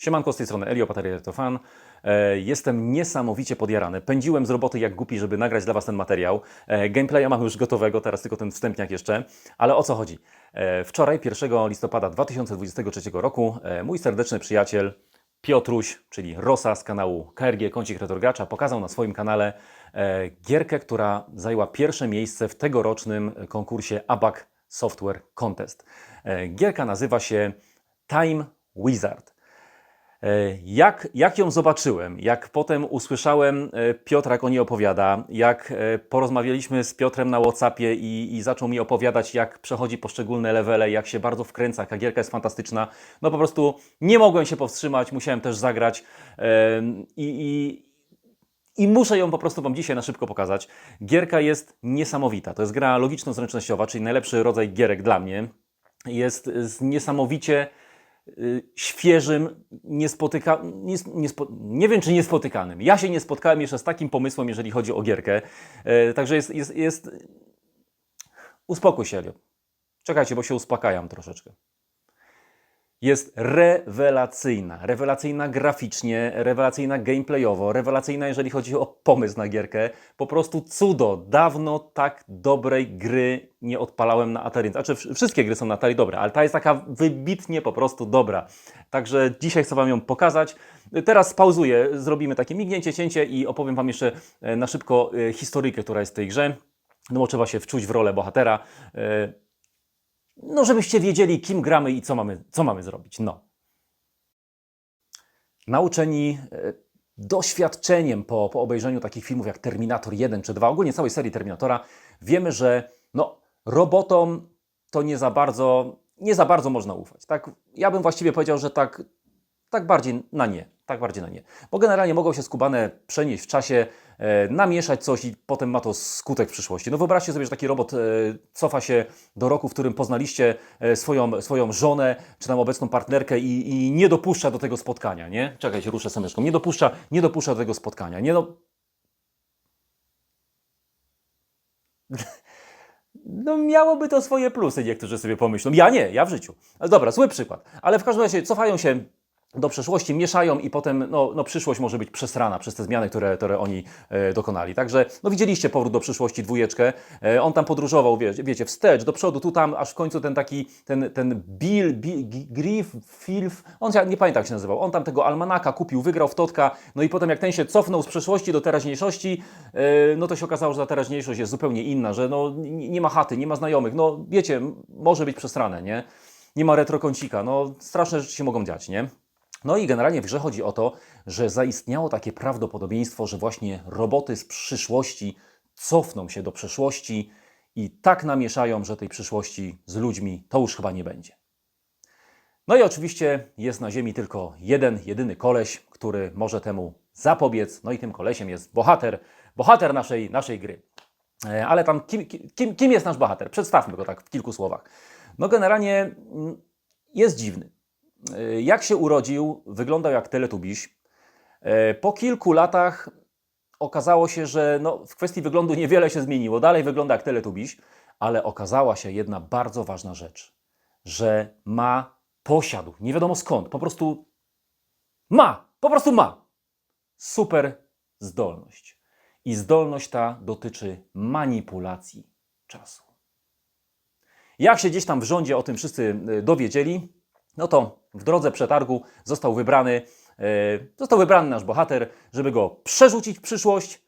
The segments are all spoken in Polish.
Siemanko, z tej strony Elio, Paterier to fan. E, Jestem niesamowicie podjarany. Pędziłem z roboty jak głupi, żeby nagrać dla Was ten materiał. E, Gameplaya mam już gotowego, teraz tylko ten wstępniak jeszcze. Ale o co chodzi? E, Wczoraj, 1 listopada 2023 roku, mój serdeczny przyjaciel Piotruś, czyli Rosa z kanału KRG Kącik Retorgacza, pokazał na swoim kanale gierkę, która zajęła pierwsze miejsce w tegorocznym konkursie ABAC Software Contest. Gierka nazywa się Time Wizard. E, Jak, jak ją zobaczyłem, jak potem usłyszałem e, Piotra, jak o niej opowiada, jak e, porozmawialiśmy z Piotrem na Whatsappie i, i zaczął mi opowiadać, jak przechodzi poszczególne levele, jak się bardzo wkręca, jaka gierka jest fantastyczna, no po prostu nie mogłem się powstrzymać, musiałem też zagrać i, i, i muszę ją po prostu Wam dzisiaj na szybko pokazać. Gierka jest niesamowita. To jest gra logiczno-zręcznościowa, czyli najlepszy rodzaj gierek dla mnie. Jest niesamowicie świeżym, niespotyka, nies, niespo, nie wiem czy niespotykanym. Ja się nie spotkałem jeszcze z takim pomysłem, jeżeli chodzi o gierkę. E, także jest, jest, jest... Uspokój się, Elio. Czekajcie, bo się uspokajam troszeczkę. Jest rewelacyjna. Rewelacyjna graficznie, rewelacyjna gameplayowo, rewelacyjna jeżeli chodzi o pomysł na gierkę. Po prostu cudo. Dawno tak dobrej gry nie odpalałem na Atari. Znaczy wsz- wszystkie gry są na Atari dobre, ale ta jest taka wybitnie po prostu dobra. Także dzisiaj chcę Wam ją pokazać. Teraz pauzuję, zrobimy takie mignięcie, cięcie i opowiem Wam jeszcze e, na szybko e, historyjkę, która jest w tej grze. No bo trzeba się wczuć w rolę bohatera. No, żebyście wiedzieli, kim gramy i co mamy, co mamy zrobić. No. Nauczeni e, doświadczeniem po, po obejrzeniu takich filmów jak Terminator 1 czy 2, ogólnie całej serii Terminatora, wiemy, że no, robotom to nie za bardzo, nie za bardzo można ufać. Tak, ja bym właściwie powiedział, że tak, tak bardziej na nie. Tak bardziej na nie. Bo generalnie mogą się skubane przenieść w czasie, e, namieszać coś i potem ma to skutek w przyszłości. No wyobraźcie sobie, że taki robot e, cofa się do roku, w którym poznaliście e, swoją, swoją żonę, czy tam obecną partnerkę i, i nie dopuszcza do tego spotkania, nie? Czekajcie, ruszę sameczką. Nie dopuszcza, nie dopuszcza do tego spotkania. Nie no... No miałoby to swoje plusy, niektórzy sobie pomyślą. Ja nie, ja w życiu. Dobra, zły przykład. Ale w każdym razie cofają się do przeszłości, mieszają i potem no, no, przyszłość może być przesrana przez te zmiany, które, które oni e, dokonali. Także no, widzieliście powrót do przyszłości dwójeczkę. E, on tam podróżował, wie, wiecie, wstecz, do przodu, tu, tam, aż w końcu ten taki, ten, ten Bill, Bill Griff, Filf, on się, nie pamiętam jak się nazywał, on tam tego almanaka kupił, wygrał w Totka, no i potem jak ten się cofnął z przeszłości do teraźniejszości, e, no to się okazało, że ta teraźniejszość jest zupełnie inna, że no, nie, ma chaty, nie ma znajomych, no wiecie, może być przesrane, nie? Nie ma retrokącika, no straszne rzeczy się mogą dziać, nie? No i generalnie w grze chodzi o to, że zaistniało takie prawdopodobieństwo, że właśnie roboty z przyszłości cofną się do przeszłości i tak namieszają, że tej przyszłości z ludźmi to już chyba nie będzie. No i oczywiście jest na Ziemi tylko jeden, jedyny koleś, który może temu zapobiec. No i tym kolesiem jest bohater, bohater naszej, naszej gry. E, Ale tam kim, kim, kim jest nasz bohater? Przedstawmy go tak w kilku słowach. No generalnie mm, jest dziwny. E, Jak się urodził, wyglądał jak teletubiś. E, Po kilku latach okazało się, że no, w kwestii wyglądu niewiele się zmieniło. Dalej wygląda jak teletubiś, ale okazała się jedna bardzo ważna rzecz, że ma, posiadł, nie wiadomo skąd, po prostu ma, po prostu ma super zdolność. I zdolność ta dotyczy manipulacji czasu. Jak się gdzieś tam w rządzie o tym wszyscy y, dowiedzieli, no to w drodze przetargu został wybrany, e, został wybrany nasz bohater, żeby go przerzucić w przyszłość,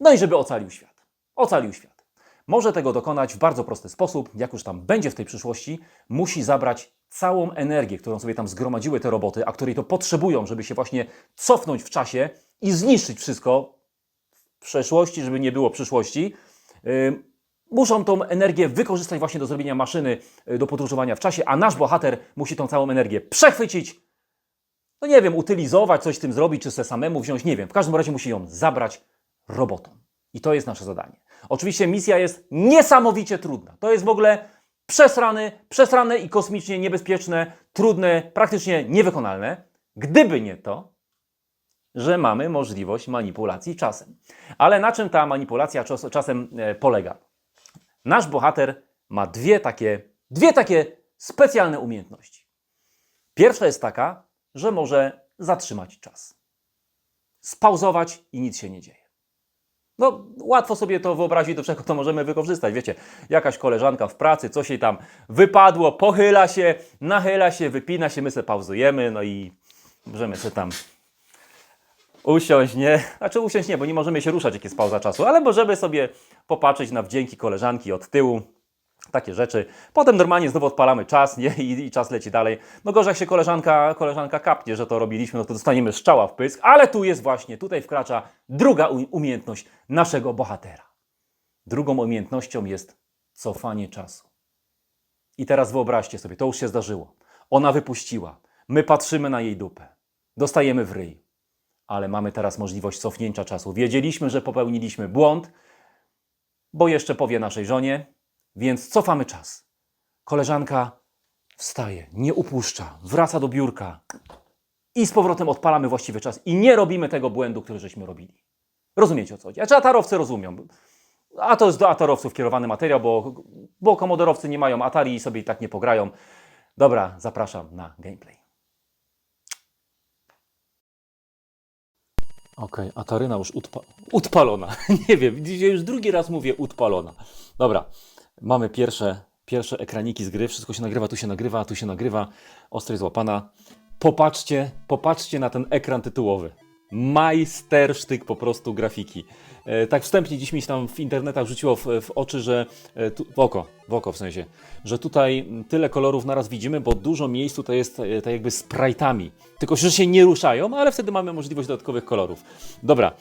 no i żeby ocalił świat. Ocalił świat. Może tego dokonać w bardzo prosty sposób. Jak już tam będzie w tej przyszłości, musi zabrać całą energię, którą sobie tam zgromadziły te roboty, a której to potrzebują, żeby się właśnie cofnąć w czasie i zniszczyć wszystko w przeszłości, żeby nie było przyszłości. Muszą tą energię wykorzystać właśnie do zrobienia maszyny y, do podróżowania w czasie, a nasz bohater musi tą całą energię przechwycić, no nie wiem, utylizować, coś z tym zrobić, czy se samemu wziąć, nie wiem. W każdym razie musi ją zabrać robotom. I to jest nasze zadanie. Oczywiście misja jest niesamowicie trudna. To jest w ogóle przesrane, przesrane i kosmicznie niebezpieczne, trudne, praktycznie niewykonalne. Gdyby nie to, że mamy możliwość manipulacji czasem. Ale na czym ta manipulacja czas, czasem e, polega? Nasz bohater ma dwie takie, dwie takie specjalne umiejętności. Pierwsza jest taka, że może zatrzymać czas. Spauzować i nic się nie dzieje. No, łatwo sobie to wyobrazić, do czego to możemy wykorzystać. Wiecie, jakaś koleżanka w pracy, coś jej tam wypadło, pochyla się, nachyla się, wypina się, my sobie pauzujemy, no i możemy sobie tam usiąść, nie? Znaczy usiąść nie, bo nie możemy się ruszać, jak jest pauza czasu, ale możemy sobie popatrzeć na wdzięki koleżanki od tyłu, takie rzeczy. Potem normalnie znowu odpalamy czas, nie? I, I, czas leci dalej. No gorzej jak się koleżanka, koleżanka kapnie, że to robiliśmy, no to dostaniemy strzała w pysk, ale tu jest właśnie, tutaj wkracza druga umiejętność naszego bohatera. Drugą umiejętnością jest cofanie czasu. I teraz wyobraźcie sobie, to już się zdarzyło. Ona wypuściła, my patrzymy na jej dupę, dostajemy w ryj, ale mamy teraz możliwość cofnięcia czasu. Wiedzieliśmy, że popełniliśmy błąd, bo jeszcze powie naszej żonie, więc cofamy czas. Koleżanka wstaje, nie upuszcza, wraca do biurka i z powrotem odpalamy właściwy czas i nie robimy tego błędu, który żeśmy robili. Rozumiecie o co chodzi? A czy atarowcy rozumią? A to jest do atarowców kierowany materiał, bo, bo komodorowcy nie mają Atari i sobie i tak nie pograją. Dobra, zapraszam na gameplay. Okej, Ataryna już utpa utpalona. nie wiem, dzisiaj już drugi raz mówię utpalona. Dobra, mamy pierwsze, pierwsze ekraniki z gry. Wszystko się nagrywa, tu się nagrywa, tu się nagrywa. Ostrej złapana. Popatrzcie, popatrzcie na ten ekran tytułowy. Majstersztyk po prostu grafiki. E, tak wstępnie dziś mi się tam w internetach rzuciło w, w oczy, że e, tu, w oko, w oko w sensie, że tutaj tyle kolorów naraz widzimy, bo dużo miejsc tutaj jest e, tak jakby sprite'ami. Tylko, że się nie ruszają, ale wtedy mamy możliwość dodatkowych kolorów. Dobra,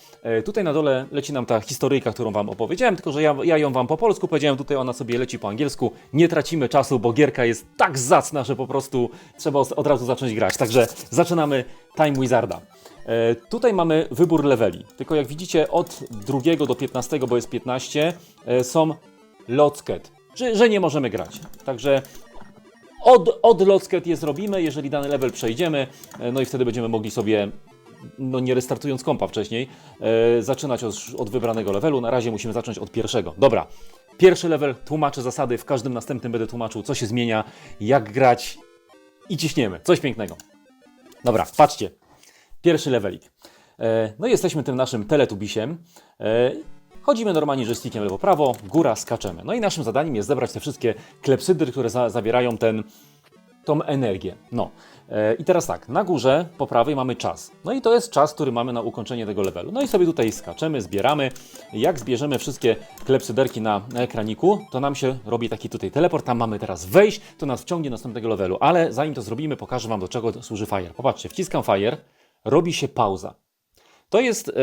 tutaj na dole leci nam ta historyjka, którą Wam opowiedziałem, tylko że ja, ja ją Wam po polsku powiedziałem, tutaj ona sobie leci po angielsku. Nie tracimy czasu, bo gierka jest tak zacna, że po prostu trzeba od razu zacząć grać. Także zaczynamy Time Wizarda. E, Tutaj mamy wybór leveli. Tylko jak widzicie, od drugiego do 15, bo jest 15, e, są locket, że, że nie możemy grać. Także od, od locket je zrobimy, jeżeli dany level przejdziemy, e, no i wtedy będziemy mogli sobie, no nie restartując kompa wcześniej, zaczynać od, od wybranego levelu. Na razie musimy zacząć od pierwszego. Dobra, pierwszy level, tłumaczę zasady, w każdym następnym będę tłumaczył, co się zmienia, jak grać i ciśniemy. Coś pięknego. Dobra, patrzcie. Pierwszy levelik. E, No i jesteśmy tym naszym teletubisiem. E, Chodzimy normalnie joystickiem lewo-prawo, góra, skaczemy. No i naszym zadaniem jest zebrać te wszystkie klepsydry, które za zawierają ten, tą energię. No. E, I teraz tak, na górze po prawej mamy czas. No i to jest czas, który mamy na ukończenie tego levelu. No i sobie tutaj skaczemy, zbieramy. Jak zbierzemy wszystkie klepsyderki na ekraniku, to nam się robi taki tutaj teleport. Tam mamy teraz wejść, to nas wciągnie do następnego levelu. Ale zanim to zrobimy, pokażę Wam, do czego służy Fire. Popatrzcie, wciskam Fire, robi się pauza. To jest, e,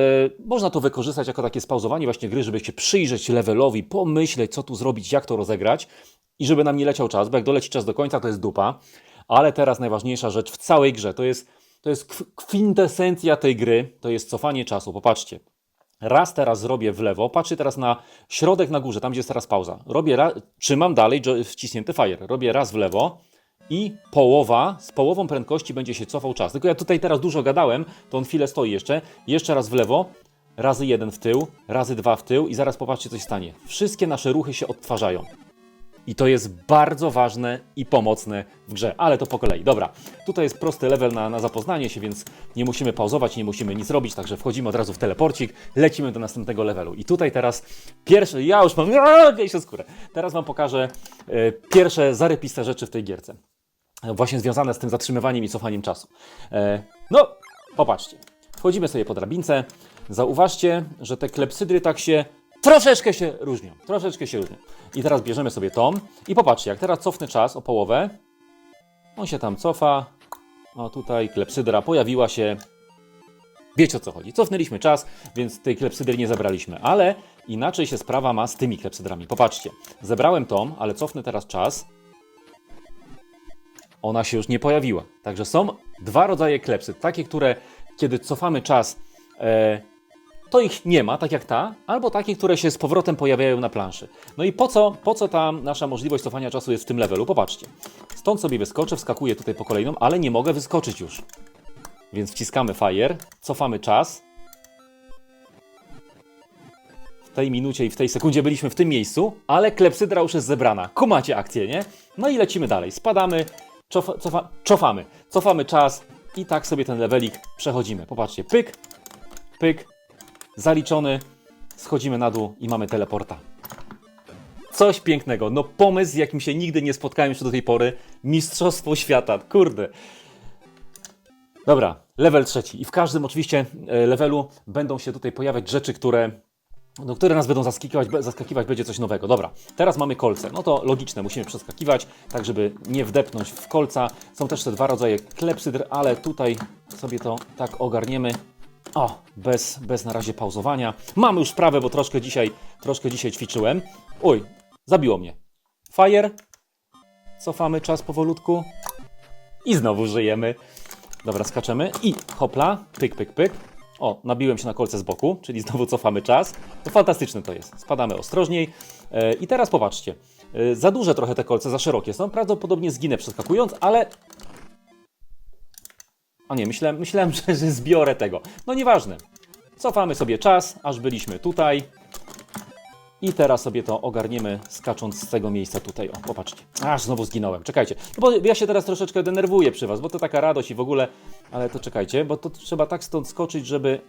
można to wykorzystać jako takie spauzowanie właśnie gry, żeby się przyjrzeć levelowi, pomyśleć, co tu zrobić, jak to rozegrać i żeby nam nie leciał czas, bo jak doleci czas do końca, to jest dupa. Ale teraz najważniejsza rzecz w całej grze, to jest, to jest kw- kwintesencja tej gry, to jest cofanie czasu. Popatrzcie. Raz teraz zrobię w lewo, patrzcie teraz na środek na górze, tam gdzie jest teraz pauza. Robię ra- trzymam dalej wciśnięty fire. Robię raz w lewo i połowa, z połową prędkości będzie się cofał czas. Tylko ja tutaj teraz dużo gadałem, to on chwilę stoi jeszcze. Jeszcze raz w lewo, razy jeden w tył, razy dwa w tył i zaraz popatrzcie, co się stanie. Wszystkie nasze ruchy się odtwarzają. I to jest bardzo ważne i pomocne w grze, ale to po kolei. Dobra, tutaj jest prosty level na, na zapoznanie się, więc nie musimy pauzować, nie musimy nic robić, także wchodzimy od razu w teleporcik, lecimy do następnego levelu. I tutaj teraz pierwszy, ja już mam gęsią skórę. Teraz Wam pokażę e, pierwsze zarypiste rzeczy w tej gierce. Właśnie związane z tym zatrzymywaniem i cofaniem czasu. E, no, popatrzcie. Wchodzimy sobie po drabince. Zauważcie, że te klepsydry tak się troszeczkę się różnią. Troszeczkę się różnią. I teraz bierzemy sobie tą i popatrzcie, jak teraz cofnę czas o połowę, on się tam cofa. O tutaj klepsydra pojawiła się. Wiecie o co chodzi. Cofnęliśmy czas, więc tej klepsydry nie zebraliśmy. Ale inaczej się sprawa ma z tymi klepsydrami. Popatrzcie, zebrałem tą, ale cofnę teraz czas. Ona się już nie pojawiła. Także są dwa rodzaje klepsyd. Takie, które kiedy cofamy czas, e, to ich nie ma, tak jak ta, albo takie, które się z powrotem pojawiają na planszy. No i po co, po co ta nasza możliwość cofania czasu jest w tym levelu? Popatrzcie. Stąd sobie wyskoczę, wskakuję tutaj po kolejną, ale nie mogę wyskoczyć już. Więc wciskamy Fire, cofamy czas. W tej minucie i w tej sekundzie byliśmy w tym miejscu, ale klepsydra już jest zebrana. Kumacie akcję, nie? No i lecimy dalej. Spadamy, cofa, cofa, cofamy. Cofamy czas, I tak sobie ten levelik przechodzimy. Popatrzcie, pyk, pyk, zaliczony, schodzimy na dół i mamy teleporta. Coś pięknego. No pomysł, z jakim się nigdy nie spotkałem jeszcze do tej pory. Mistrzostwo świata. Kurde. Dobra, level trzeci. I w każdym oczywiście e, levelu będą się tutaj pojawiać rzeczy, które, no, które nas będą zaskakiwać, zaskakiwać, będzie coś nowego. Dobra, teraz mamy kolce. No to logiczne, musimy przeskakiwać, tak żeby nie wdepnąć w kolca. Są też te dwa rodzaje klepsydr, ale tutaj sobie to tak ogarniemy. O, bez, bez na razie pauzowania. Mamy już sprawę, bo troszkę dzisiaj, troszkę dzisiaj ćwiczyłem. Oj, zabiło mnie. Fire. Cofamy czas powolutku. I znowu żyjemy. Dobra, skaczemy i hopla, pyk, pyk, pyk. O, nabiłem się na kolce z boku, czyli znowu cofamy czas. To fantastyczne to jest. Spadamy ostrożniej. E, I teraz popatrzcie. E, za duże trochę te kolce, za szerokie są. Prawdopodobnie zginę przeskakując, ale a nie, myślałem, myślałem że, że zbiorę tego. No nieważne. Cofamy sobie czas, aż byliśmy tutaj. I teraz sobie to ogarniemy, skacząc z tego miejsca tutaj. O, popatrzcie. Aż znowu zginąłem. Czekajcie. No bo ja się teraz troszeczkę denerwuję przy Was, bo to taka radość i w ogóle. Ale to czekajcie, bo to trzeba tak stąd skoczyć, żeby,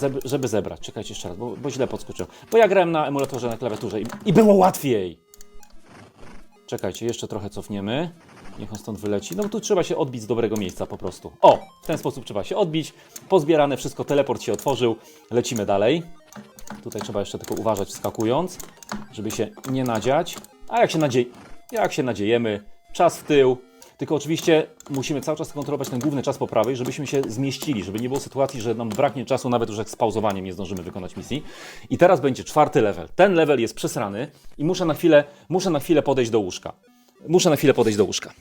żeby, żeby zebrać. Czekajcie jeszcze raz, bo, bo źle podskoczyłem. Bo ja grałem na emulatorze na klawiaturze i, i było łatwiej. Czekajcie, jeszcze trochę cofniemy. Niech on stąd wyleci. No tu trzeba się odbić z dobrego miejsca po prostu. O, w ten sposób trzeba się odbić. Pozbierane wszystko, teleport się otworzył. Lecimy dalej. Tutaj trzeba jeszcze tylko uważać wskakując, żeby się nie nadziać. A jak się, nadzie... jak się nadziejemy, czas w tył. Tylko oczywiście musimy cały czas kontrolować ten główny czas po prawej, żebyśmy się zmieścili, żeby nie było sytuacji, że nam braknie czasu, nawet już jak z pauzowaniem nie zdążymy wykonać misji. I teraz będzie czwarty level. Ten level jest przesrany i muszę na chwilę, muszę na chwilę podejść do łóżka. Muszę na chwilę podejść do łóżka.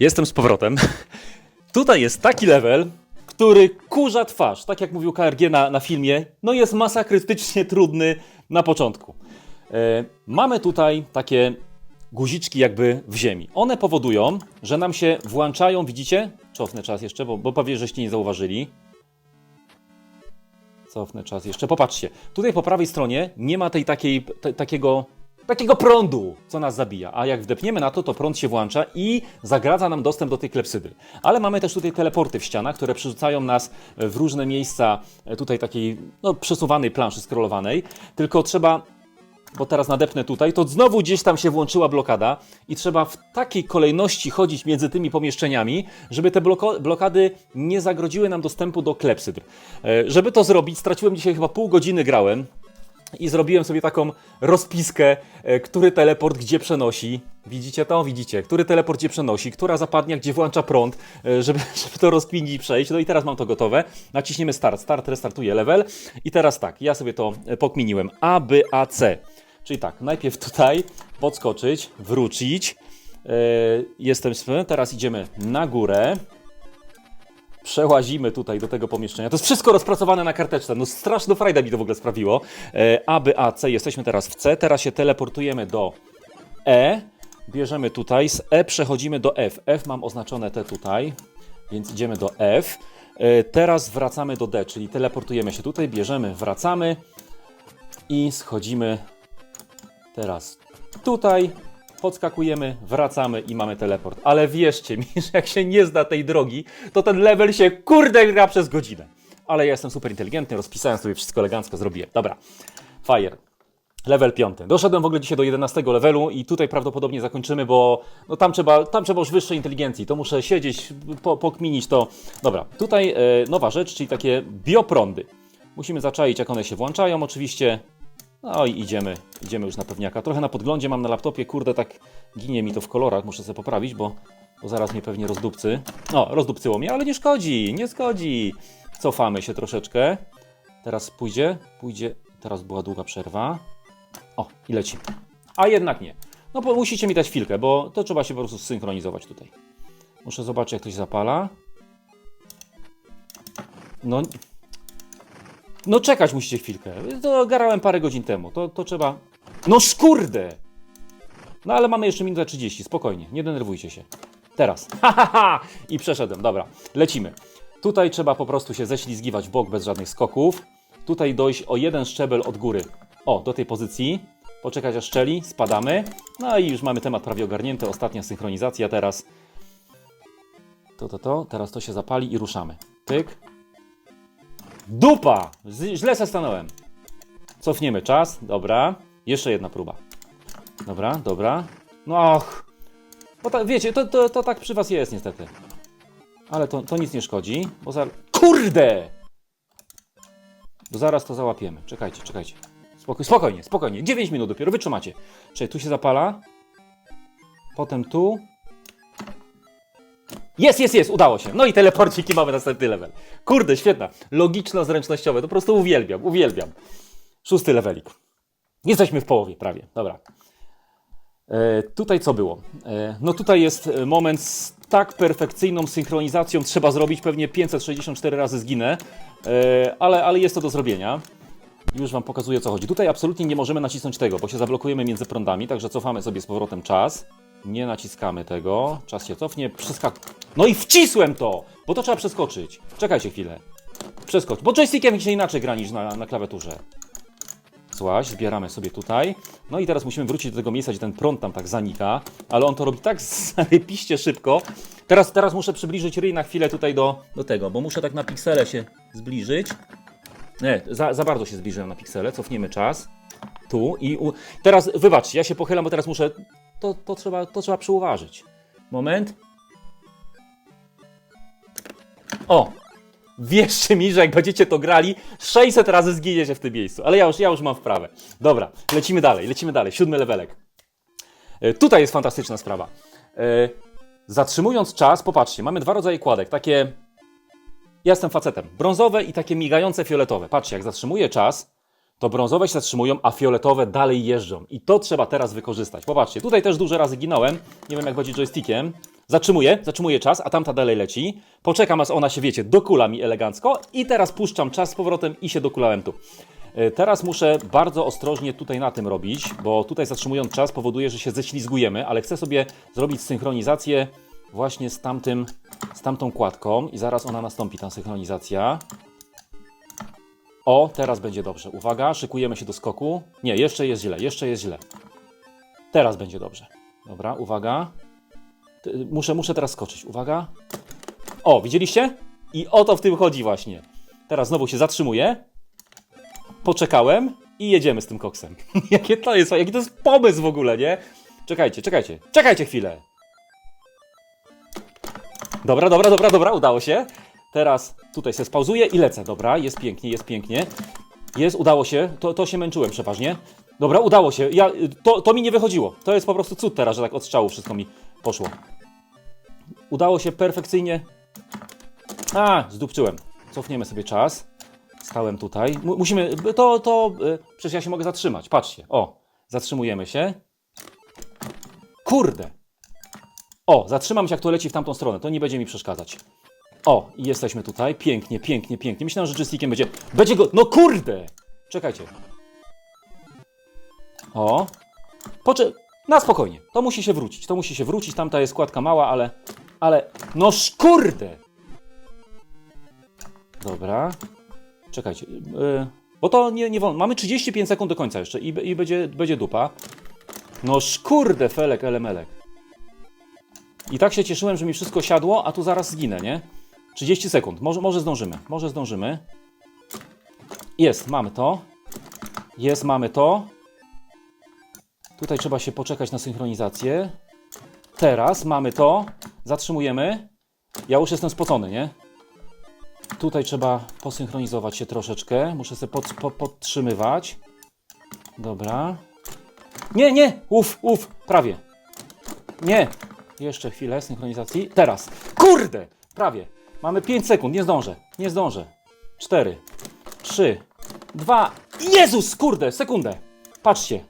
Jestem z powrotem. Tutaj jest taki level, który kurza twarz, tak jak mówił KRG na, na filmie, no jest masakrystycznie trudny na początku. E, mamy tutaj takie guziczki jakby w ziemi. One powodują, że nam się włączają, widzicie? Cofnę czas jeszcze, bo, bo pewnie żeście nie zauważyli. Cofnę czas jeszcze. Popatrzcie, tutaj po prawej stronie nie ma tej takiej, te, takiego, takiego prądu, co nas zabija. A jak wdepniemy na to, to prąd się włącza i zagradza nam dostęp do tej klepsydry. Ale mamy też tutaj teleporty w ścianach, które przerzucają nas w różne miejsca e, tutaj takiej no, przesuwanej planszy scrollowanej. Tylko trzeba bo teraz nadepnę tutaj, to znowu gdzieś tam się włączyła blokada i trzeba w takiej kolejności chodzić między tymi pomieszczeniami, żeby te blokady nie zagrodziły nam dostępu do klepsydr. E, żeby to zrobić, straciłem dzisiaj chyba pół godziny grałem i zrobiłem sobie taką rozpiskę, e, który teleport gdzie przenosi. Widzicie to? Widzicie. Który teleport gdzie przenosi, która zapadnia, gdzie włącza prąd, e, żeby, żeby to rozkminić i przejść. No i teraz mam to gotowe. Naciśniemy start. Start restartuje level. I teraz tak, ja sobie to e, pokminiłem. A, B, A, C. Czyli tak, najpierw tutaj podskoczyć, wrócić. Jestem, sp- teraz idziemy na górę. Przełazimy tutaj do tego pomieszczenia. To jest wszystko rozpracowane na karteczce. No straszno frajda mi to w ogóle sprawiło. E, A, B, A, C. Jesteśmy teraz w C. Teraz się teleportujemy do E. Bierzemy tutaj. Z E przechodzimy do F. F mam oznaczone te tutaj, więc idziemy do F. E, Teraz wracamy do D, czyli teleportujemy się tutaj, bierzemy, wracamy i schodzimy teraz tutaj, podskakujemy, wracamy i mamy teleport. Ale wierzcie mi, że jak się nie zna tej drogi, to ten level się kurde gra przez godzinę. Ale ja jestem super inteligentny, rozpisałem sobie wszystko elegancko, zrobiłem. Dobra, fire. Level 5. Doszedłem w ogóle dzisiaj do 11 levelu i tutaj prawdopodobnie zakończymy, bo no tam, trzeba, tam trzeba już wyższej inteligencji. To muszę siedzieć, po, pokminić to. Dobra, tutaj e, nowa rzecz, czyli takie bioprądy. Musimy zaczaić, jak one się włączają oczywiście. No i idziemy, idziemy już na pewniaka. Trochę na podglądzie mam na laptopie, kurde, tak ginie mi to w kolorach, muszę sobie poprawić, bo, bo zaraz mnie pewnie rozdupcy. No, rozdupcyło mnie, ale nie szkodzi, nie szkodzi. Cofamy się troszeczkę. Teraz pójdzie, pójdzie, teraz była długa przerwa. O, i lecimy. A jednak nie. No bo musicie mi dać chwilkę, bo to trzeba się po prostu zsynchronizować tutaj. Muszę zobaczyć, jak to się zapala. No, no czekać musicie chwilkę. To garałem parę godzin temu. To, to trzeba... No skurde! No ale mamy jeszcze minutę 30, spokojnie, nie denerwujcie się. Teraz. Ha, ha, ha! I przeszedłem, dobra. Lecimy. Tutaj trzeba po prostu się ześlizgiwać w bok bez żadnych skoków. tutaj dojść o jeden szczebel od góry. O, do tej pozycji. Poczekać aż szczeli, spadamy. No i już mamy temat prawie ogarnięty. Ostatnia synchronizacja teraz. To, to, to. Teraz to się zapali i ruszamy. Tyk. Dupa! Z- Źle se stanąłem. Cofniemy czas. Dobra. Jeszcze jedna próba. Dobra, dobra. No och. Bo tak, wiecie, to, to, to tak przy was jest niestety. Ale to, to nic nie szkodzi, bo zaraz... Kurde! Bo zaraz to załapiemy. Czekajcie, czekajcie. Spokoj, spokojnie, spokojnie. 9 minut dopiero, wytrzymacie. Czekaj, tu się zapala. Potem tu. Jest, jest, jest, udało się. No i teleporciki mamy następny level. Kurde, świetna. Logiczno-zręcznościowe, to po prostu uwielbiam, uwielbiam. Szósty levelik. Jesteśmy w połowie prawie, dobra. E, tutaj co było? E, no tutaj jest e, moment z tak perfekcyjną synchronizacją, trzeba zrobić pewnie 564 razy zginę, e, ale, ale jest to do zrobienia. Już Wam pokazuję co chodzi. Tutaj absolutnie nie możemy nacisnąć tego, bo się zablokujemy między prądami, także cofamy sobie z powrotem czas. Nie naciskamy tego, czas się cofnie, przeskak... No i wcisłem to, bo to trzeba przeskoczyć. Czekajcie chwilę. Przeskocz, bo joystickiem się inaczej gra niż na, na klawiaturze. Złaś, zbieramy sobie tutaj. No i teraz musimy wrócić do tego miejsca, gdzie ten prąd tam tak zanika, ale on to robi tak zarypiście szybko. Teraz, teraz muszę przybliżyć ryj na chwilę tutaj do, do tego, bo muszę tak na piksele się zbliżyć. Nie, za, za bardzo się zbliżyłem na piksele, cofniemy czas. Tu i u... teraz, wybaczcie, ja się pochylam, bo teraz muszę, to, to, trzeba, to trzeba przyuważyć. Moment. O, Wierzcie mi, że jak będziecie to grali, 600 razy zginiecie w tym miejscu. Ale ja już, ja już mam wprawę. Dobra, lecimy dalej, lecimy dalej. Siódmy levelek. E, Tutaj jest fantastyczna sprawa. E, Zatrzymując czas, popatrzcie, mamy dwa rodzaje kładek. Takie. Ja jestem facetem. Brązowe i takie migające fioletowe. Patrzcie, jak zatrzymuję czas, to brązowe się zatrzymują, a fioletowe dalej jeżdżą. I to trzeba teraz wykorzystać. Popatrzcie, tutaj też duże razy ginąłem. Nie wiem, jak będzie joystickiem. Zatrzymuję, zatrzymuję czas, a tamta dalej leci. Poczekam, aż ona się, wiecie, dokula mi elegancko. I teraz puszczam czas z powrotem i się dokulałem tu. E, Teraz muszę bardzo ostrożnie tutaj na tym robić, bo tutaj zatrzymując czas powoduje, że się ześlizgujemy, ale chcę sobie zrobić synchronizację właśnie z, tamtym, z tamtą kładką i zaraz ona nastąpi, ta synchronizacja. O, teraz będzie dobrze. Uwaga, szykujemy się do skoku. Nie, jeszcze jest źle, jeszcze jest źle. Teraz będzie dobrze. Dobra, uwaga. Muszę, muszę teraz skoczyć. Uwaga. O, widzieliście? I o to w tym chodzi właśnie. Teraz znowu się zatrzymuję. Poczekałem i jedziemy z tym koksem. Jakie to jest, jaki to jest pomysł w ogóle, nie? Czekajcie, czekajcie, czekajcie chwilę. Dobra, dobra, dobra, dobra, udało się. Teraz tutaj się spauzuję i lecę. Dobra, jest pięknie, jest pięknie. Jest, udało się. To, to się męczyłem przeważnie. Dobra, udało się. Ja, to, to mi nie wychodziło. To jest po prostu cud teraz, że tak od strzału wszystko mi poszło. Udało się perfekcyjnie. A, zdupczyłem. Cofniemy sobie czas. Stałem tutaj. Mu- musimy. To, to. y, Przecież ja się mogę zatrzymać. Patrzcie. O, zatrzymujemy się. Kurde. O, zatrzymam się, jak to leci w tamtą stronę. To nie będzie mi przeszkadzać. O, i jesteśmy tutaj. Pięknie, pięknie, pięknie. Myślałem, że joystickiem będzie. Będzie go. No kurde! Czekajcie. O. Poczę. Na spokojnie. To musi się wrócić. To musi się wrócić. Tamta jest składka mała, ale. Ale. No szkurde! Dobra. Czekajcie. Yy, bo to nie, nie wolno. Mamy 35 sekund do końca jeszcze i, i będzie, będzie dupa. No szkurde, felek, elemelek. I tak się cieszyłem, że mi wszystko siadło, a tu zaraz zginę, nie? 30 sekund. Może, może zdążymy. Może zdążymy. Jest, mamy to. Jest, mamy to. Tutaj trzeba się poczekać na synchronizację. Teraz mamy to. Zatrzymujemy. Ja już jestem spocony, nie? Tutaj trzeba posynchronizować się troszeczkę. Muszę sobie pod, po, podtrzymywać. Dobra. Nie, nie! Uf, uf, prawie. Nie. Jeszcze chwilę synchronizacji. Teraz. Kurde! Prawie. Mamy 5 sekund. Nie zdążę. Nie zdążę. 4, 3, 2. Jezus! Kurde! Sekundę. Patrzcie.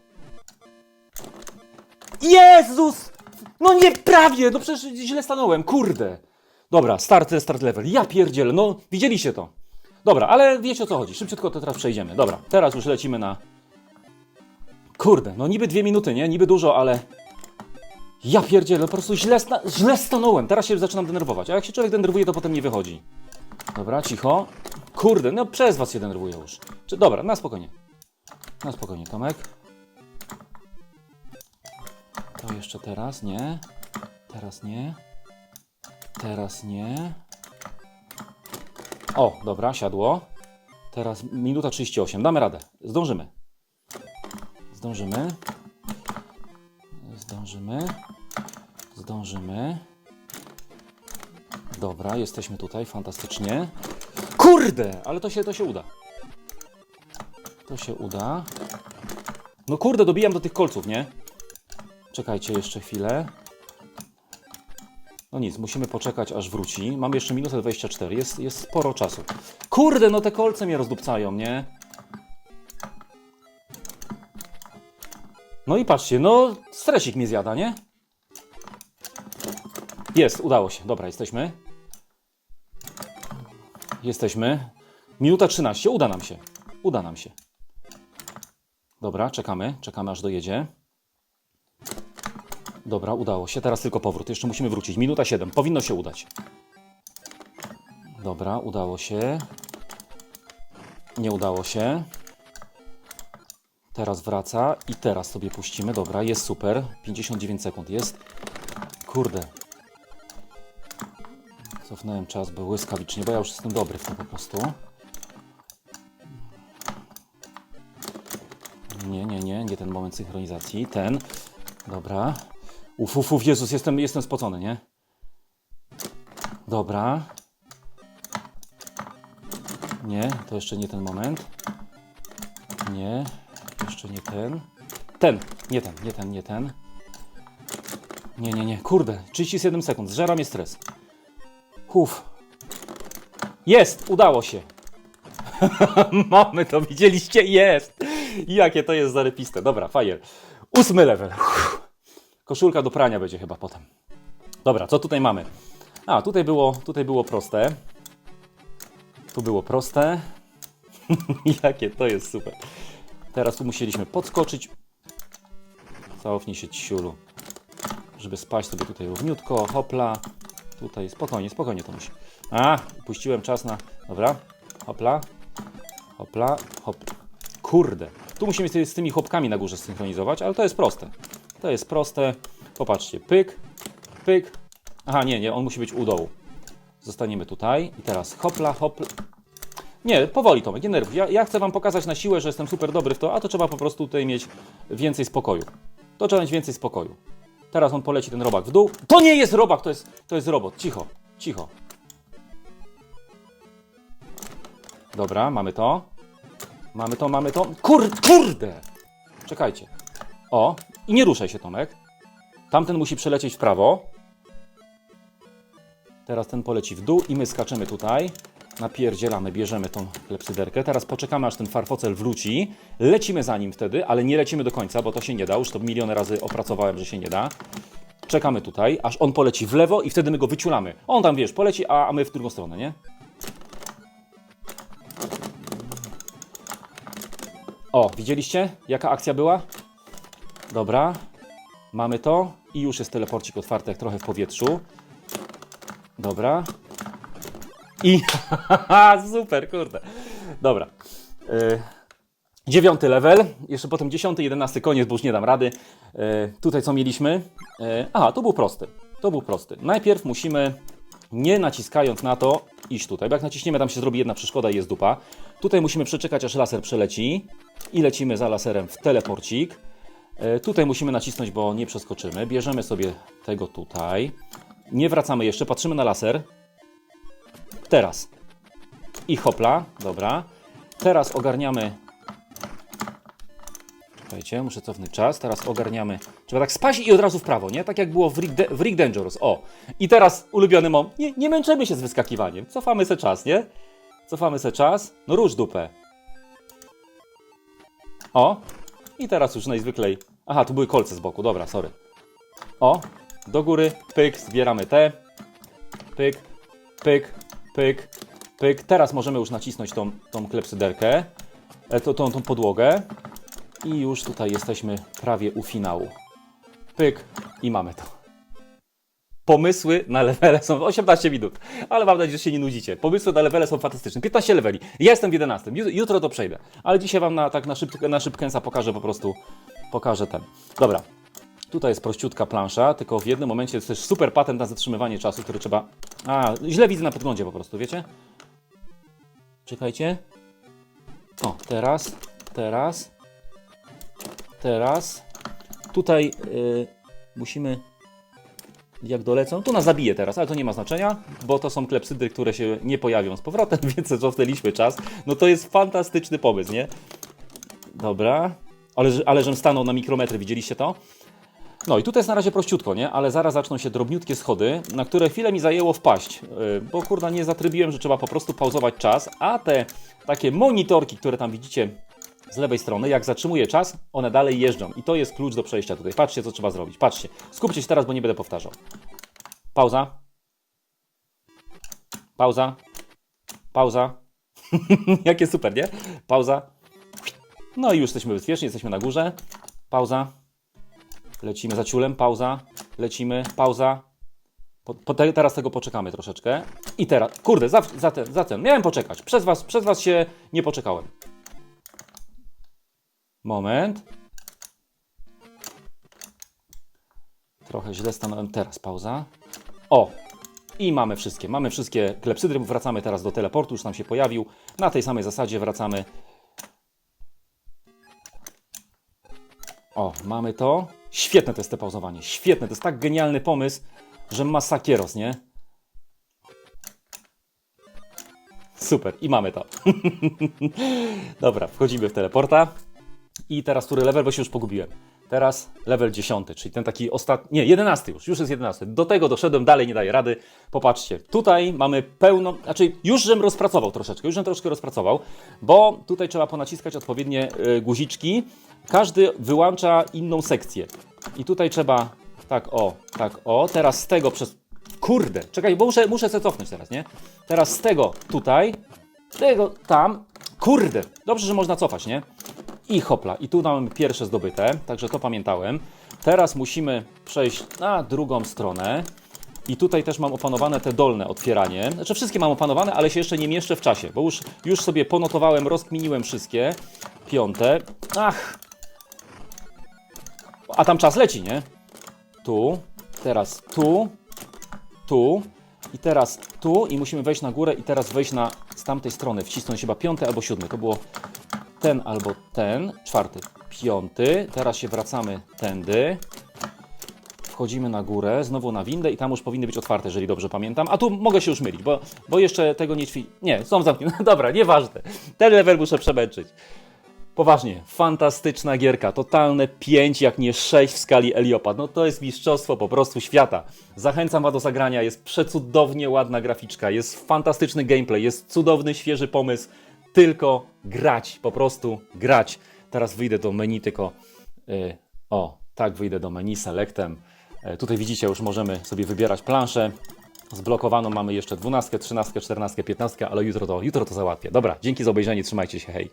Jezus! No nie prawie! No przecież źle stanąłem. Kurde. Dobra, start, start level. Ja pierdzielę. No, widzieliście to. Dobra, ale wiecie o co chodzi. Szybciutko to teraz przejdziemy. Dobra, teraz już lecimy na... Kurde, no niby dwie minuty, nie? Niby dużo, ale... Ja pierdzielę, po prostu źle, sta źle stanąłem. Teraz się zaczynam denerwować. A jak się człowiek denerwuje, to potem nie wychodzi. Dobra, cicho. Kurde, no przez was się denerwuję już. Czy, dobra, na spokojnie. Na spokojnie, Tomek. To jeszcze teraz, nie. Teraz nie. Teraz nie. O, dobra, siadło. Teraz minuta 38. Damy radę. Zdążymy. Zdążymy. Zdążymy. Zdążymy. Dobra, jesteśmy tutaj, fantastycznie. Kurde, ale to się, to się uda. To się uda. No kurde, dobijam do tych kolców, nie? Czekajcie jeszcze chwilę. No nic, musimy poczekać aż wróci. Mamy jeszcze minutę 24, jest, jest sporo czasu. Kurde, no te kolce mnie rozdupcają, nie? No i patrzcie, no stresik mnie zjada, nie? Jest, udało się. Dobra, jesteśmy. Jesteśmy. Minuta 13, uda nam się. Uda nam się. Dobra, czekamy, czekamy aż dojedzie. Dobra, udało się. Teraz tylko powrót. Jeszcze musimy wrócić. Minuta 7. Powinno się udać. Dobra, udało się. Nie udało się. Teraz wraca i teraz sobie puścimy. Dobra, jest super. 59 sekund jest. Kurde. Cofnąłem czas, bo błyskawicznie, bo ja już jestem dobry w tym po prostu. Nie, nie, nie, nie ten moment synchronizacji. Ten. Dobra. Uf, uf, uf, Jezus, jestem, jestem spocony, nie? Dobra. Nie, to jeszcze nie ten moment. Nie, jeszcze nie ten. Ten, nie ten, nie ten, nie ten. Nie, nie, nie, kurde, 37 sekund, zżera mnie stres. Jest, udało się. Mamy to, widzieliście? Jest. Jakie to jest zarepiste. Dobra, fajnie. Ósmy level. Koszulka do prania będzie chyba potem. Dobra, co tutaj mamy? A, tutaj było, tutaj było proste. Tu było proste. Jakie to jest super. Teraz tu musieliśmy podskoczyć. Cofnij się ciulu. Żeby spaść sobie tutaj równiutko. Hopla. Tutaj spokojnie, spokojnie to musi. A, puściłem czas na. Dobra. Hopla. Hopla. Hop. Kurde. Tu musimy z, z tymi hopkami na górze synchronizować, ale to jest proste. To jest proste. Popatrzcie. Pyk. Pyk. Aha, nie, nie, on musi być u dołu. Zostaniemy tutaj. I teraz hopla, hopla. Nie, powoli Tomek, nie nerwuj. Ja, ja chcę Wam pokazać na siłę, że jestem super dobry w to, a to trzeba po prostu tutaj mieć więcej spokoju. To trzeba mieć więcej spokoju. Teraz on poleci ten robak w dół. To nie jest robak, to jest, to jest robot. Cicho, cicho. Dobra, mamy to. Mamy to, mamy to. Kur, kurde! Czekajcie. O, i nie ruszaj się, Tomek. Tamten musi przelecieć w prawo. Teraz ten poleci w dół i my skaczemy tutaj. Napierdzielamy, bierzemy tą klepsyderkę. Teraz poczekamy, aż ten farfocel wróci. Lecimy za nim wtedy, ale nie lecimy do końca, bo to się nie da. Już to miliony razy opracowałem, że się nie da. Czekamy tutaj, aż on poleci w lewo i wtedy my go wyciulamy. On tam, wiesz, poleci, a, my w drugą stronę, nie? O, widzieliście, jaka akcja była? Dobra, mamy to i już jest teleporcik otwarty, jak trochę w powietrzu. Dobra. I super, kurde. Dobra. Y, dziewiąty level, jeszcze potem dziesiąty, jedenasty koniec, bo już nie dam rady. Y, tutaj co mieliśmy? Y, aha, to był prosty. To był prosty. Najpierw musimy, nie naciskając na to, iść tutaj. Bo jak naciśniemy, tam się zrobi jedna przeszkoda i jest dupa. Tutaj musimy przeczekać, aż laser przeleci. I lecimy za laserem w teleporcik. Tutaj musimy nacisnąć, bo nie przeskoczymy. Bierzemy sobie tego tutaj. Nie wracamy jeszcze, patrzymy na laser. Teraz. I hopla, dobra. Teraz ogarniamy. Czekajcie, muszę cofnąć czas. Teraz ogarniamy. Trzeba tak spaść i od razu w prawo, nie? Tak jak było w Rig, De- w Rig Dangerous. O. I teraz ulubiony mom. Nie, nie męczymy się z wyskakiwaniem. Cofamy se czas, nie? Cofamy se czas. No rusz dupę. O. I teraz już najzwyklej. Aha, tu były kolce z boku, dobra, sorry. O, do góry, pyk, zbieramy te. Pyk, pyk, pyk, pyk. Teraz możemy już nacisnąć tą, tą klepsyderkę, e, to, tą, tą podłogę. I już tutaj jesteśmy prawie u finału. Pyk i mamy to. Pomysły na levele są 18 minut, ale mam nadzieję, że się nie nudzicie. Pomysły na levele są fantastyczne. 15 leveli. Jestem w 11. Jut- Jutro to przejdę. Ale dzisiaj wam na, tak na, szybk, na szybkęsa pokażę po prostu. Pokażę ten. Dobra. Tutaj jest prościutka plansza, tylko w jednym momencie jest też super patent na zatrzymywanie czasu, który trzeba... A, źle widzę na podglądzie po prostu, wiecie? Czekajcie. O, teraz, teraz, teraz. Tutaj y, musimy, jak dolecą, tu nas zabije teraz, ale to nie ma znaczenia, bo to są klepsydry, które się nie pojawią z powrotem, więc cofnęliśmy czas. No to jest fantastyczny pomysł, nie? Dobra, ale, ale żem stanął na mikrometry, widzieliście to? No i tutaj jest na razie prościutko, nie? Ale zaraz zaczną się drobniutkie schody, na które chwilę mi zajęło wpaść, yy, bo kurna nie zatrybiłem, że trzeba po prostu pauzować czas, a te takie monitorki, które tam widzicie z lewej strony, jak zatrzymuję czas, one dalej jeżdżą i to jest klucz do przejścia tutaj. Patrzcie, co trzeba zrobić. Patrzcie. Skupcie się teraz, bo nie będę powtarzał. Pauza. Pauza. Pauza. Jakie super, nie? Pauza. No i już jesteśmy bezpieczni, jesteśmy na górze. Pauza. Lecimy za ciulem, pauza, lecimy, pauza. Po, po te, teraz tego poczekamy troszeczkę. I teraz, kurde, za, za, ten, za ten, miałem poczekać. Przez was, przez was się nie poczekałem. Moment. Trochę źle stanąłem. Teraz pauza. O! I mamy wszystkie. Mamy wszystkie klepsydry. Wracamy teraz do teleportu. Już nam się pojawił. Na tej samej zasadzie wracamy. O, mamy to. Świetne to jest te pauzowanie. Świetne. To jest tak genialny pomysł, że masakieros, nie? Super. I mamy to. Dobra, wchodzimy w teleporta. I teraz który level, bo się już pogubiłem. Teraz level 10, czyli ten taki ostatni, nie, 11 już, już jest 11. Do tego doszedłem, dalej nie daję rady. Popatrzcie, tutaj mamy pełną, znaczy już żem rozpracował troszeczkę, już żem troszkę rozpracował, bo tutaj trzeba ponaciskać odpowiednie y, guziczki. Każdy wyłącza inną sekcję. I tutaj trzeba, tak o, tak o, teraz z tego przez, kurde, czekaj, bo muszę, muszę sobie cofnąć teraz, nie? Teraz z tego tutaj, tego tam, kurde, dobrze, że można cofać, nie? I hopla, i tu mamy pierwsze zdobyte, także to pamiętałem. Teraz musimy przejść na drugą stronę. I tutaj też mam opanowane te dolne otwieranie. Znaczy wszystkie mam opanowane, ale się jeszcze nie mieszczę w czasie, bo już, już sobie ponotowałem, rozkminiłem wszystkie. Piąte. Ach! A tam czas leci, nie? Tu, teraz tu, tu i teraz tu i musimy wejść na górę i teraz wejść na z tamtej strony, wcisnąć chyba piąty albo siódmy. To było ten albo ten, czwarty, piąty. Teraz się wracamy tędy. Wchodzimy na górę, znowu na windę i tam już powinny być otwarte, jeżeli dobrze pamiętam. A tu mogę się już mylić, bo, bo jeszcze tego nie ćwi... Nie, są zamknięte. Dobra, nieważne. Ten level muszę przemęczyć. Poważnie, fantastyczna gierka, totalne 5, jak nie 6 w skali Eliopad. No to jest mistrzostwo po prostu świata. Zachęcam Was do zagrania, jest przecudownie ładna graficzka, jest fantastyczny gameplay, jest cudowny, świeży pomysł. Tylko grać, po prostu grać. Teraz wyjdę do menu, tylko yy, o, tak wyjdę do menu selectem. Yy, tutaj widzicie, już możemy sobie wybierać planszę. Zblokowaną mamy jeszcze 12, 13, 14, 15, ale jutro to, jutro to załatwię. Dobra, dzięki za obejrzenie, trzymajcie się, hej.